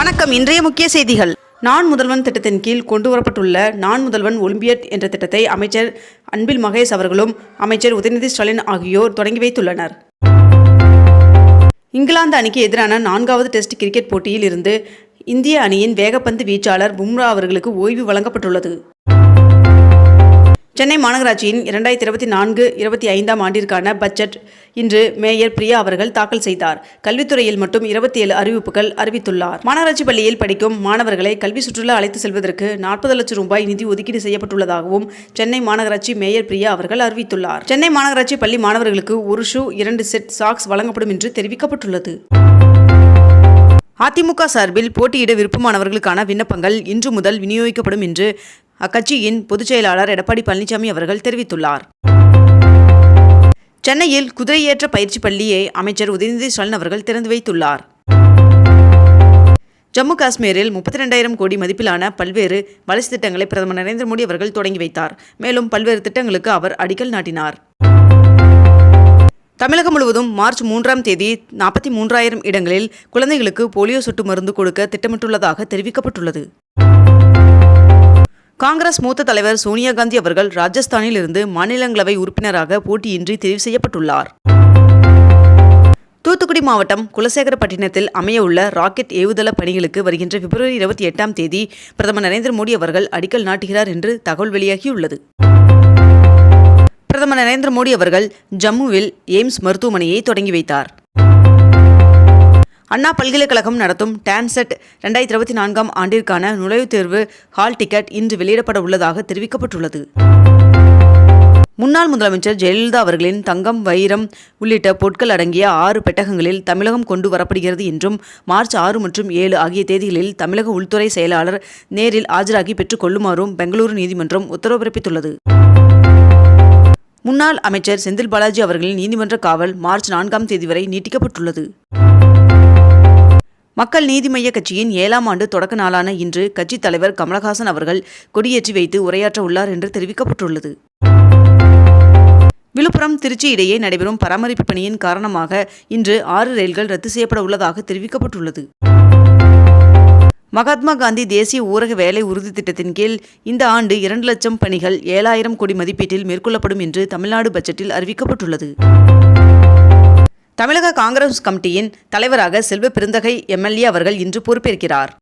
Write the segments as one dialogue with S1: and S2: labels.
S1: வணக்கம் இன்றைய முக்கிய செய்திகள் நான் முதல்வன் திட்டத்தின் கீழ் கொண்டு வரப்பட்டுள்ள நான் முதல்வன் ஒலிம்பியட் என்ற திட்டத்தை அமைச்சர் அன்பில் மகேஷ் அவர்களும் அமைச்சர் உதயநிதி ஸ்டாலின் ஆகியோர் தொடங்கி வைத்துள்ளனர் இங்கிலாந்து அணிக்கு எதிரான நான்காவது டெஸ்ட் கிரிக்கெட் போட்டியில் இருந்து இந்திய அணியின் வேகப்பந்து வீச்சாளர் பும்ரா அவர்களுக்கு ஓய்வு வழங்கப்பட்டுள்ளது சென்னை மாநகராட்சியின் இரண்டாயிரத்தி இருபத்தி நான்கு இருபத்தி ஐந்தாம் ஆண்டிற்கான பட்ஜெட் இன்று மேயர் பிரியா அவர்கள் தாக்கல் செய்தார் கல்வித்துறையில் மட்டும் இருபத்தி ஏழு அறிவிப்புகள் அறிவித்துள்ளார் மாநகராட்சி பள்ளியில் படிக்கும் மாணவர்களை கல்வி சுற்றுலா அழைத்து செல்வதற்கு நாற்பது லட்சம் ரூபாய் நிதி ஒதுக்கீடு செய்யப்பட்டுள்ளதாகவும் சென்னை மாநகராட்சி மேயர் பிரியா அவர்கள் அறிவித்துள்ளார் சென்னை மாநகராட்சி பள்ளி மாணவர்களுக்கு ஒரு ஷூ இரண்டு செட் சாக்ஸ் வழங்கப்படும் என்று தெரிவிக்கப்பட்டுள்ளது அதிமுக சார்பில் போட்டியிட விருப்பமானவர்களுக்கான விண்ணப்பங்கள் இன்று முதல் விநியோகிக்கப்படும் என்று அக்கட்சியின் பொதுச் செயலாளர் எடப்பாடி பழனிசாமி அவர்கள் தெரிவித்துள்ளார் சென்னையில் குதிரையேற்ற பயிற்சி பள்ளியை அமைச்சர் உதயநிதி ஸ்டாலின் அவர்கள் திறந்து வைத்துள்ளார் ஜம்மு காஷ்மீரில் முப்பத்தி ரெண்டாயிரம் கோடி மதிப்பிலான பல்வேறு வளர்ச்சி திட்டங்களை பிரதமர் நரேந்திர மோடி அவர்கள் தொடங்கி வைத்தார் மேலும் பல்வேறு திட்டங்களுக்கு அவர் அடிக்கல் நாட்டினார் தமிழகம் முழுவதும் மார்ச் மூன்றாம் தேதி நாற்பத்தி மூன்றாயிரம் இடங்களில் குழந்தைகளுக்கு போலியோ சொட்டு மருந்து கொடுக்க திட்டமிட்டுள்ளதாக தெரிவிக்கப்பட்டுள்ளது காங்கிரஸ் மூத்த தலைவர் சோனியா காந்தி அவர்கள் ராஜஸ்தானில் இருந்து மாநிலங்களவை உறுப்பினராக போட்டியின்றி தெரிவு செய்யப்பட்டுள்ளார் தூத்துக்குடி மாவட்டம் குலசேகரப்பட்டினத்தில் அமையவுள்ள ராக்கெட் ஏவுதள பணிகளுக்கு வருகின்ற பிப்ரவரி இருபத்தி எட்டாம் தேதி பிரதமர் நரேந்திர மோடி அவர்கள் அடிக்கல் நாட்டுகிறார் என்று தகவல் வெளியாகியுள்ளது பிரதமர் நரேந்திர மோடி அவர்கள் ஜம்முவில் எய்ம்ஸ் மருத்துவமனையை தொடங்கி வைத்தார் அண்ணா பல்கலைக்கழகம் நடத்தும் டான்செட் ரெண்டாயிரத்தி இருபத்தி நான்காம் ஆண்டிற்கான நுழைவுத் தேர்வு ஹால் டிக்கெட் இன்று வெளியிடப்பட உள்ளதாக தெரிவிக்கப்பட்டுள்ளது முன்னாள் முதலமைச்சர் ஜெயலலிதா அவர்களின் தங்கம் வைரம் உள்ளிட்ட பொருட்கள் அடங்கிய ஆறு பெட்டகங்களில் தமிழகம் கொண்டு வரப்படுகிறது என்றும் மார்ச் ஆறு மற்றும் ஏழு ஆகிய தேதிகளில் தமிழக உள்துறை செயலாளர் நேரில் ஆஜராகி பெற்றுக் கொள்ளுமாறும் பெங்களூரு நீதிமன்றம் உத்தரவு பிறப்பித்துள்ளது முன்னாள் அமைச்சர் செந்தில் பாலாஜி அவர்களின் நீதிமன்ற காவல் மார்ச் நான்காம் தேதி வரை நீட்டிக்கப்பட்டுள்ளது மக்கள் நீதி மய்ய கட்சியின் ஏழாம் ஆண்டு தொடக்க நாளான இன்று கட்சித் தலைவர் கமலஹாசன் அவர்கள் கொடியேற்றி வைத்து உரையாற்ற உள்ளார் என்று தெரிவிக்கப்பட்டுள்ளது விழுப்புரம் திருச்சி இடையே நடைபெறும் பராமரிப்பு பணியின் காரணமாக இன்று ஆறு ரயில்கள் ரத்து செய்யப்பட உள்ளதாக தெரிவிக்கப்பட்டுள்ளது மகாத்மா காந்தி தேசிய ஊரக வேலை உறுதி திட்டத்தின் கீழ் இந்த ஆண்டு இரண்டு லட்சம் பணிகள் ஏழாயிரம் கோடி மதிப்பீட்டில் மேற்கொள்ளப்படும் என்று தமிழ்நாடு பட்ஜெட்டில் அறிவிக்கப்பட்டுள்ளது தமிழக காங்கிரஸ் கமிட்டியின் தலைவராக செல்வ பெருந்தகை எம்எல்ஏ அவர்கள் இன்று பொறுப்பேற்கிறார்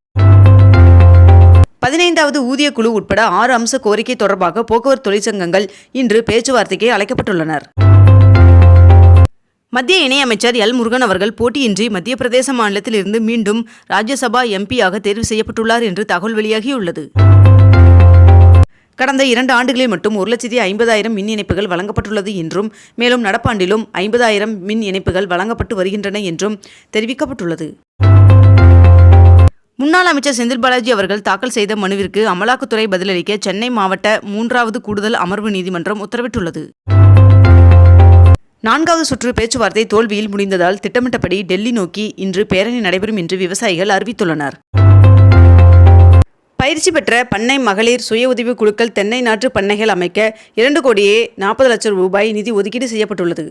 S1: பதினைந்தாவது ஊதிய குழு உட்பட ஆறு அம்ச கோரிக்கை தொடர்பாக போக்குவரத்து தொழிற்சங்கங்கள் இன்று பேச்சுவார்த்தைக்கு அழைக்கப்பட்டுள்ளனர் மத்திய இணையமைச்சர் எல் முருகன் அவர்கள் போட்டியின்றி மத்திய பிரதேச மாநிலத்தில் இருந்து மீண்டும் ராஜ்யசபா எம்பியாக தேர்வு செய்யப்பட்டுள்ளார் என்று தகவல் வெளியாகியுள்ளது கடந்த இரண்டு ஆண்டுகளில் மட்டும் ஒரு லட்சத்தி ஐம்பதாயிரம் மின் இணைப்புகள் வழங்கப்பட்டுள்ளது என்றும் மேலும் நடப்பாண்டிலும் ஐம்பதாயிரம் மின் இணைப்புகள் வழங்கப்பட்டு வருகின்றன என்றும் தெரிவிக்கப்பட்டுள்ளது முன்னாள் அமைச்சர் செந்தில் பாலாஜி அவர்கள் தாக்கல் செய்த மனுவிற்கு அமலாக்கத்துறை பதிலளிக்க சென்னை மாவட்ட மூன்றாவது கூடுதல் அமர்வு நீதிமன்றம் உத்தரவிட்டுள்ளது நான்காவது சுற்று பேச்சுவார்த்தை தோல்வியில் முடிந்ததால் திட்டமிட்டபடி டெல்லி நோக்கி இன்று பேரணி நடைபெறும் என்று விவசாயிகள் அறிவித்துள்ளனர் பயிற்சி பெற்ற பண்ணை மகளிர் சுய உதவி குழுக்கள் தென்னை நாற்று பண்ணைகள் அமைக்க இரண்டு கோடியே நாற்பது லட்சம் ரூபாய் நிதி ஒதுக்கீடு செய்யப்பட்டுள்ளது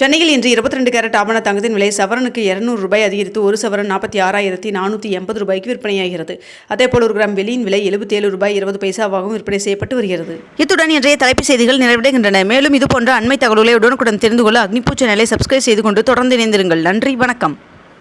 S1: சென்னையில் இன்று இருபத்தி ரெண்டு கேரட் ஆபண தங்கத்தின் விலை சவரனுக்கு இரநூறு ரூபாய் அதிகரித்து ஒரு சவரன் நாற்பத்தி ஆறாயிரத்தி நானூற்றி எண்பது ரூபாய்க்கு விற்பனையாகிறது அதேபோல் ஒரு கிராம் வெளியின் விலை எழுபத்தி ஏழு ரூபாய் இருபது பைசாவாகவும் விற்பனை செய்யப்பட்டு வருகிறது இத்துடன் இன்றைய தலைப்பு செய்திகள் நிறைவடைகின்றன மேலும் இதுபோன்ற அண்மை தகவல்களை உடனுக்குடன் தெரிந்து கொள்ள அக்னிபூ நிலையை சப்ஸ்கிரைப் செய்து கொண்டு தொடர்ந்து இணைந்திருங்கள் நன்றி வணக்கம்